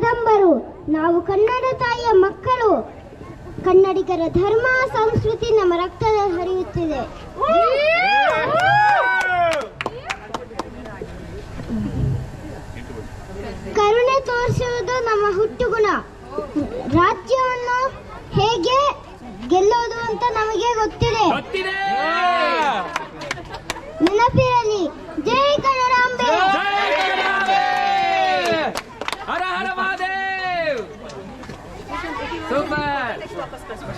ಕದಂಬರು. ನಾವು ಕನ್ನಡ ತಾಯಿಯ ಮಕ್ಕಳು. ಕನ್ನಡಿಗರ ಧರ್ಮ ಸಂಸ್ಕೃತಿ ನಮ್ಮ ರಕ್ತದ ಹರಿಯುತ್ತಿದೆ. ಕರುಣೆ ತೋರಿಸುವುದು ನಮ್ಮ ಹುಟ್ಟುಗುಣ. ರಾಜ್ಯವನ್ನು ಹೇಗೆ ಗೆಲ್ಲೋದು ಅಂತ ನಮಗೆ ಗೊತ್ತಿದೆ. ನೆನಪಿರಲಿ ಜೈ ಕನ್ನಡಾಂಬೆ ಜೈ ಕನ್ನಡಾಂಬೆ! ಹರ ಹರ ಮಹಾದೇವ್ ಸೂಪರ್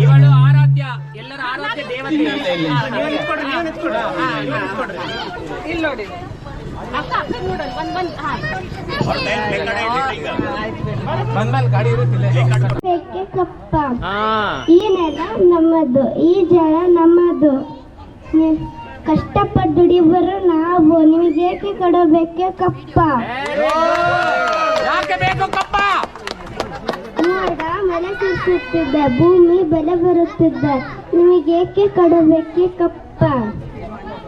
ಇವಳು ಆರಾಧ್ಯ ಎಲ್ಲರ ಆರಾಧ್ಯ ದೇವತೆ. ಬೆಕ್ಕೆ ಕಪ್ಪ? ಹಾ. ಈ ನೆಲ ನಮ್ಮದು ಈ ಜಲ ನಮ್ಮದು. ಕಷ್ಟಪಟ್ಟು ದುಡಿಬರು ನಾವು. ನಿಮಗೇಕೆ ಕೊಡಬೇಕೆ ಕಪ್ಪ? ಬೇಕು ಕಪ್ಪ. ಮಳೆ ಸುರಿಸುತ್ತಿದ್ದ ಭೂಮಿ ಬೆಲೆ ಬರುತ್ತಿದ್ದ ನಿಮಗೇಕೆ ಕೊಡಬೇಕೆ ಕಪ್ಪ?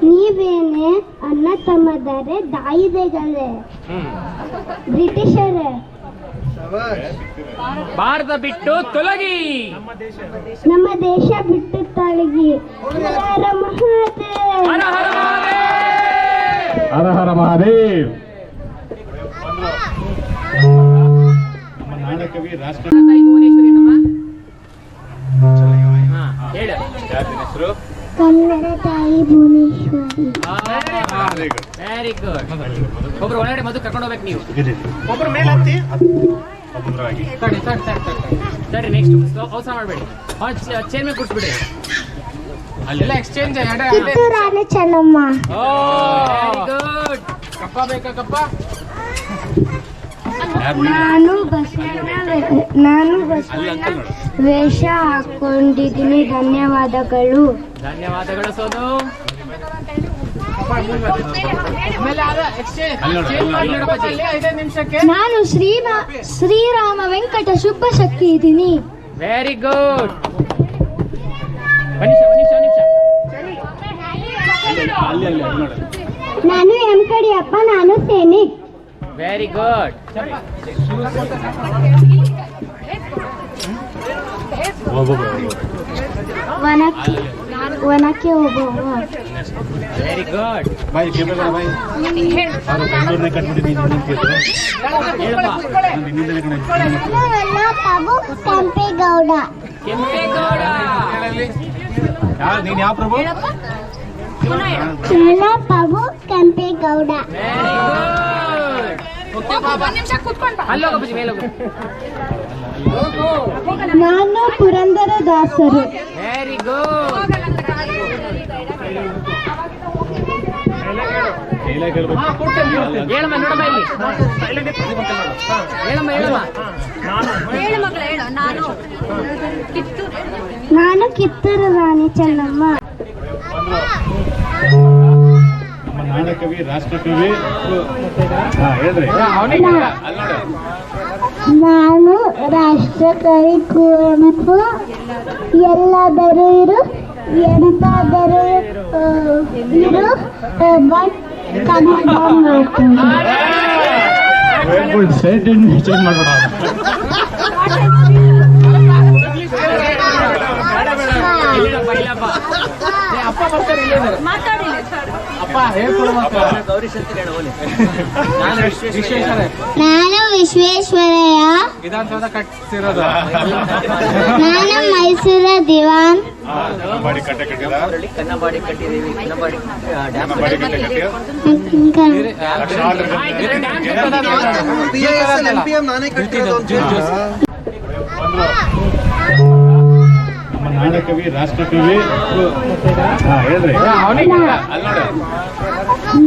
ನೀವೇನೆ ಅನ್ನ ತಮ್ಮದರೆ ದಾಯಿದೆಗಳೇ ಬ್ರಿಟಿಷರೇ? ಭಾರತ ಬಿಟ್ಟು ತೊಲಗಿ. ನಮ್ಮ ದೇಶ ಬಿಟ್ಟು ತೊಲಗಿ. ಹರ ಹರ ಮಹಾದೇವ್. ಹರ ಹರ ಮಹಾದೇವ್. ನಾಡಕವಿ ರಾಷ್ಟ್ರ ತಾಯಿ ಭುವನೇಶ್ವರಿ ನಮ್ಮ ಹಾ, ಹೇಳು. ಹೆಸರು? ಕನ್ನಡ ತಾಯಿ ಭುವನೇಶ್ವರಿ. ವೆರಿ ಗುಡ್ ಒಬ್ರು ಒಳಗಡೆ ಮದ್ದು ಕರ್ಕೊಂಡು ಹೋಗ್ಬೇಕು ನೀವು. ಒಬ್ರು ಮೇಲೆ ಹತ್ತಿ. ಸರಿ ಸರಿ ಸರಿ ತಡಿ ನೆಕ್ಸ್ಟ್ ಅವಸರ ಮಾಡಬೇಡಿ. ಚೇರ್ ಮೇಲೆ ಕೂರಿಸ್ಬಿಡಿ. ಅಲ್ಲೆಲ್ಲ ಎಕ್ಸ್ಚೇಂಜ್ ವೆರಿ ಗುಡ್ ಕಪ್ಪ ಬೇಕಾ ಕಪ್ಪ? ನಾನು ಬಸವಣ್ಣ ನಾನು ಬಸವಣ್ಣ ವೇಷ ಹಾಕೊಂಡಿದ್ದೀನಿ. ಧನ್ಯವಾದಗಳು. ಧನ್ಯವಾದಗಳು ಸೋನು. ನಾನು ಶ್ರೀಮ ಶ್ರೀರಾಮ ವೆಂಕಟ ಶುಭ ಶಕ್ತಿ ಇದ್ದೀನಿ. ವೆರಿ ಗುಡ್ ನಾನು ಎಂ ಕಡಿಯಪ್ಪ ನಾನು ಸೈನಿಕ್ ವೆರಿ ಗುಡ್ ಒಬ್ಬೊಬ್ರು ವನಕ್ಕೆ ವನಕ್ಕೆ ಹೋಗುವ very good boy cable boy ಅವರು ಬೆಂಗಳೂರನ್ನೇ ಕಟ್ಬಿಟ್ಟು ನೀನು ನಿಂತಿದ್ರು ಹೇಳಪ್ಪ ನಿನ್ನಿಂದಲೇ ಕಣ ನನ್ನ ಪ್ರಭು ಕೆಂಪೇಗೌಡ ಕೆಂಪೇಗೌಡ ಯಾವ ನೀನು ಯಾವ ಪ್ರಭು ನನ್ನ ಪ್ರಭು ಕೆಂಪೇಗೌಡ ವೆರಿ ಗುಡ್ ನಾನು ಪುರಂದರ ದಾಸರು. ವೆರಿ ಗುಡ್ ಡೈಲಾಗ್ ಹೇಳ್ಬೇಕು ಹೇಳಮ್ಮ ನೋಡಮ್ಮ ಇಲ್ಲಿ. ಹೇಳಮ್ಮ ಹೇಳಮ್ಮ. ಹೇಳು ಮಗಳ ಹೇಳು. ನಾನು ಕಿತ್ತೂರು. ನಾನು ಕಿತ್ತೂರು ರಾಣಿ ಚೆನ್ನಮ್ಮ. ನಮ್ಮ ನಾಡಕವಿ ರಾಷ್ಟ್ರಕವಿ. ಹೇಳ್ರಿ. ನಾನು ರಾಷ್ಟ್ರಕವಿ ಕುವೆಂಪು ಎಲ್ಲಾದರೂ ಇರು ಎಂತಾದರೂ ಇರು ಸೈಟ್ ಬಟ್ ಕನ್ನಡ. ಚೇಂಜ್ ಮಾಡ್ಬೇಡ. ಬರ್ತಾರೆ ಇಲ್ಲೇ ಇದ್ದಾರೆ. ನಾನು ವಿಶ್ವೇಶ್ವರ ನಾನು ವಿಶ್ವೇಶ್ವರಯ್ಯ ವಿಧಾನಸೌಧ ನಾನು ಮೈಸೂರ ದಿವಾನ್ ಬಾಡಿ ಕಟ್ಟೆ ಕಟ್ಟಿದ ಕನ್ನಂಬಾಡಿ ಕಟ್ಟಿದ್ದೀವಿ ಕನ್ನಂಬಾಡಿ ಡ್ಯಾಮ್ ಬಾಡಿ ಕಟ್ಟೆ ಕಟ್ಟಿದ ನಮ್ಮ ನಾಡಕವಿ ರಾಷ್ಟ್ರಕವಿ? ಹೇಳ್ರಿ.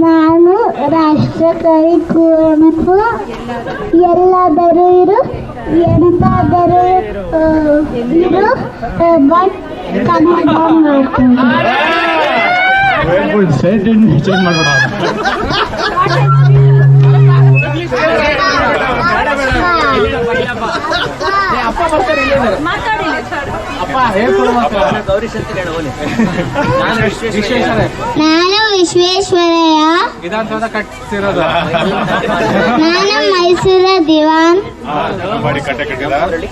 ನಾನು ರಾಷ್ಟ್ರಕವಿ ಕುವೆಂಪು. ಎಲ್ಲಾದರೂ ಇರು ಎಂತಾದರೂ ಇರು. ಚೇಂಜ್ ಸರ್ ನಾನು ವಿಶ್ವೇಶ್ವರಯ್ಯ. ನಾನು ಮೈಸೂರ ದಿವಾನ್.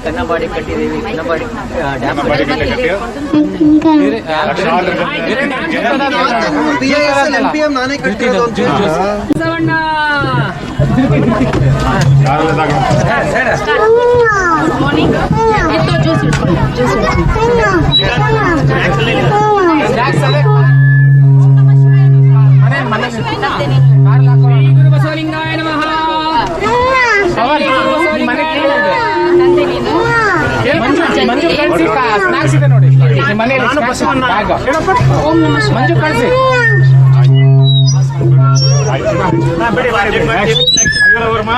ಕನ್ನಂಬಾಡಿ ಮಂಜು ಕಳಿಸಿ ಬಿಡಿ ವರ್ಮ